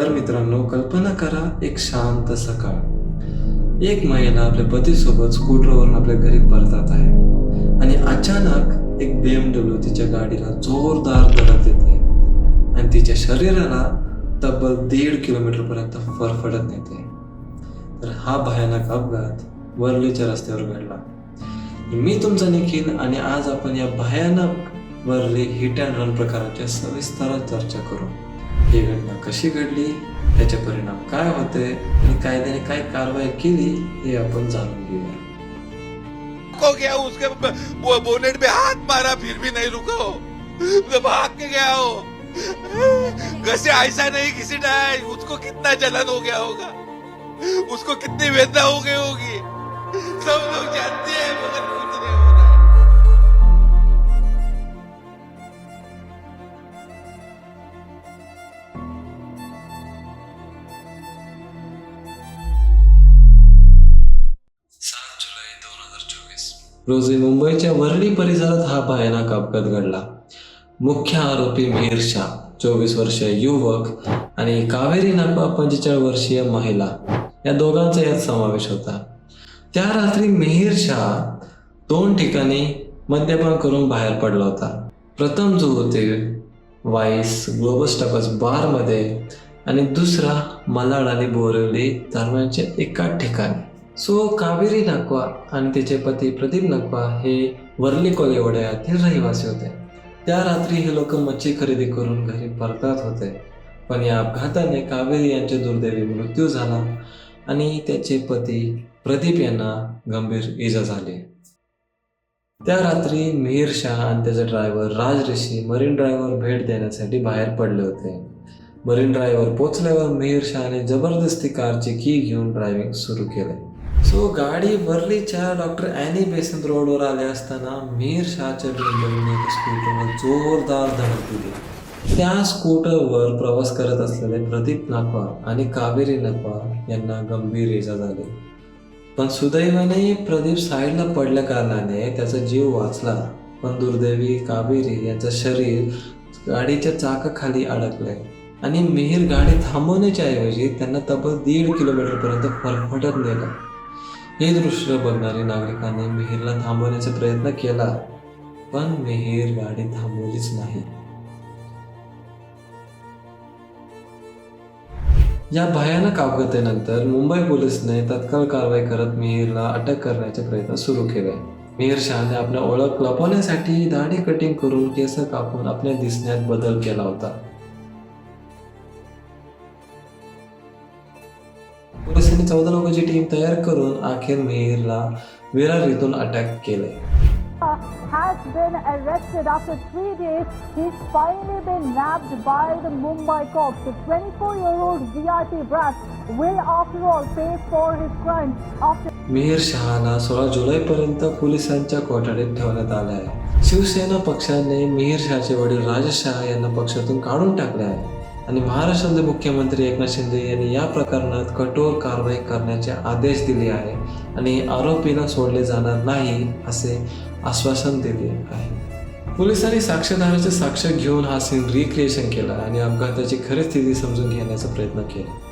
तर मित्रांनो कल्पना करा एक शांत सकाळ. एक महिला आपल्या पतीसोबत स्कूटरवरून आपल्या घरी परतात आहे आणि अचानक एक बीएमडब्ल्यू तिच्या गाडीला जोरदार धडक देते आणि तिच्या शरीराला तब्बल दीड किलोमीटर पर्यंत फरफडत नेते. तर हा भयानक अपघात वर्लीच्या रस्त्यावर घडला. मी तुमचा निखिल आणि आज आपण या भयानक वर्ली हिट अँड रन प्रकाराच्या सविस्तर चर्चा करू. ही घटना कशी घडली? त्याचे परिणाम काय होते? आणि कायद्याने काय कारवाई केली हे आपण जाणून घेऊया. को गया उसके वो बोनेट पे हाथ मारा फिर भी नहीं रुको। भाग के गया हो। कैसे ऐसा नहीं किसी टाइम उसको कितना जलन हो गया होगा? उसको कितनी वेदना हो गई होगी? सब लोग जानते हैं मगर कुछ नहीं रोजी मुंबईच्या वर्ली परिसरात हा भयानक अपघात घडला. मुख्य आरोपी मिहिर शाह चोवीस वर्षीय युवक आणि कावेरी नाका पंचेचाळीस वर्षीय महिला या दोघांचा यात समावेश होता. त्या रात्री मिहिर शाह दोन ठिकाणी मद्यपान करून बाहेर पडला होता. प्रथम जो होते वाईस ग्लोबल टाकस बारमध्ये आणि दुसरा मलाड आणि बोरिवली दरम्यानच्या एकाच ठिकाणी. सो कावेरी नाकवा आणि तिचे पती प्रदीप नागवा हे वर्ली कोलेवड्यातील रहिवासी होते. त्या रात्री हे लोक मच्छी खरेदी करून घरी परतत होते. पण या अपघाताने कावेरी यांचे दुर्दैवी मृत्यू झाला आणि त्याचे पती प्रदीप यांना गंभीर इजा झाली. त्या रात्री मिहिर शाह आणि त्याचे driver Raj Rishi marine driver भेट देण्यासाठी बाहेर पडले होते. मरीन ड्रायव्हर पोचल्यावर मिहीर शाहने जबरदस्ती कारची की घेऊन ड्रायव्हिंग सुरू केले. सो गाडी वरलीच्या डॉक्टर अॅनी बेसंत रोडवर आले असताना मिहिर शहाच्या एका स्कूटरवर जोरदार धडक दिली त्या स्कूटरवर प्रवास करत असलेले प्रदीप नाकवा आणि कावेरी नाकवा यांना गंभीर इजा झाली पण सुदैवाने प्रदीप साईडला पडल्या कारणाने त्याचा जीव वाचला पण दुर्दैवी कावेरी यांचं शरीर गाडीच्या चाकाखाली अडकलंय आणि मिहीर गाडी थांबवण्याच्या ऐवजी त्यांना तब्बल दीड किलोमीटरपर्यंत फरफटत नेलं हे दृश्य बघणारे नागरिकांनी मिहिरला थांबवण्याचा प्रयत्न केला पण मिहीर गाडी थांबवलीच नाही. या भयानक अपघातानंतर मुंबई पोलिसने तत्काळ कारवाई करत मिहिरला अटक करण्याचे प्रयत्न सुरू केले. मिहिर शहाने आपल्या ओळख लपवण्यासाठी दाढी कटिंग करून केस कापून आपल्या दिसण्यात बदल केला होता. पोलिसांनी चौदा लोकांची टीम तयार करून अखेर मिहीरला विरार अटक केले has been arrested after three days. He's finally been nabbed by the Mumbai cops. The 24-year-old VIP brat will, after all, pay for his crimes. After Mihir Shahana सोळा जुलैपर्यंत पोलिसांच्या कोठडीत ठेवण्यात आले आहे शिवसेना पक्षाने मिहीर शहाचे वडील राज शहा यांना पक्षातून काढून टाकले आहे आणि महाराष्ट्राचे मुख्यमंत्री एकनाथ शिंदे यांनी या प्रकरणात कठोर कारवाई करण्याचे आदेश दिले आहे आणि आरोपीला सोडले जाणार नाही असे आश्वासन दिले आहे. पोलिसांनी साक्षीदाराचे साक्ष घेऊन हा सीन रिक्रिएशन केला आणि अपघाताची खरी स्थिती समजून घेण्याचा प्रयत्न केला.